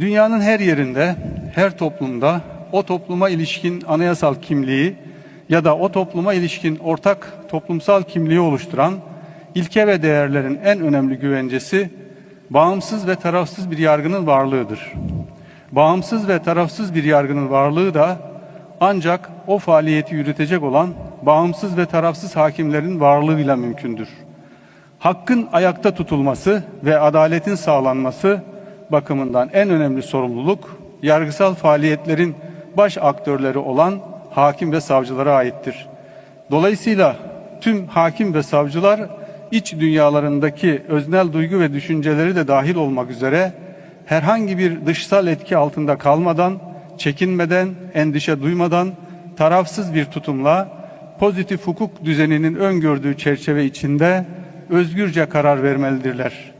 Dünyanın her yerinde, her toplumda o topluma ilişkin anayasal kimliği ya da o topluma ilişkin ortak toplumsal kimliği oluşturan ilke ve değerlerin en önemli güvencesi bağımsız ve tarafsız bir yargının varlığıdır. Bağımsız ve tarafsız bir yargının varlığı da ancak o faaliyeti yürütecek olan bağımsız ve tarafsız hakimlerin varlığıyla mümkündür. Hakkın ayakta tutulması ve adaletin sağlanması bakımından en önemli sorumluluk yargısal faaliyetlerin baş aktörleri olan hakim ve savcılara aittir. Dolayısıyla tüm hakim ve savcılar iç dünyalarındaki öznel duygu ve düşünceleri de dahil olmak üzere herhangi bir dışsal etki altında kalmadan, çekinmeden, endişe duymadan tarafsız bir tutumla pozitif hukuk düzeninin öngördüğü çerçeve içinde özgürce karar vermelidirler.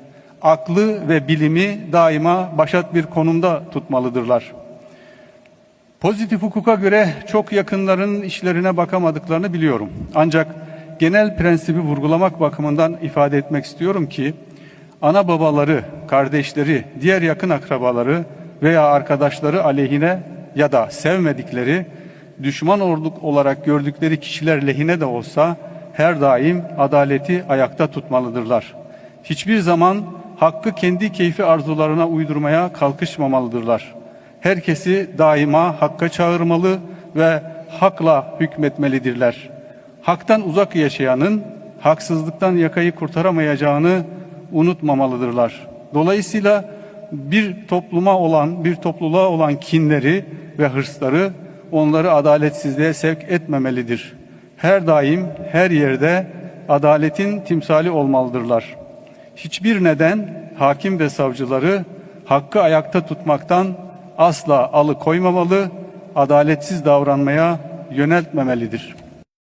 Aklı ve bilimi daima başat bir konumda tutmalıdırlar. Pozitif hukuka göre çok yakınlarının işlerine bakamadıklarını biliyorum. Ancak genel prensibi vurgulamak bakımından ifade etmek istiyorum ki ana babaları, kardeşleri, diğer yakın akrabaları veya arkadaşları aleyhine ya da sevmedikleri düşman orduk olarak gördükleri kişiler lehine de olsa her daim adaleti ayakta tutmalıdırlar. Hiçbir zaman hakkı kendi keyfi arzularına uydurmaya kalkışmamalıdırlar. Herkesi daima hakka çağırmalı ve hakla hükmetmelidirler. Haktan uzak yaşayanın haksızlıktan yakayı kurtaramayacağını unutmamalıdırlar. Dolayısıyla bir topluma olan, bir topluluğa olan kinleri ve hırsları onları adaletsizliğe sevk etmemelidir. Her daim, her yerde adaletin timsali olmalıdırlar. Hiçbir neden hakim ve savcıları hakkı ayakta tutmaktan asla alıkoymamalı, adaletsiz davranmaya yöneltmemelidir.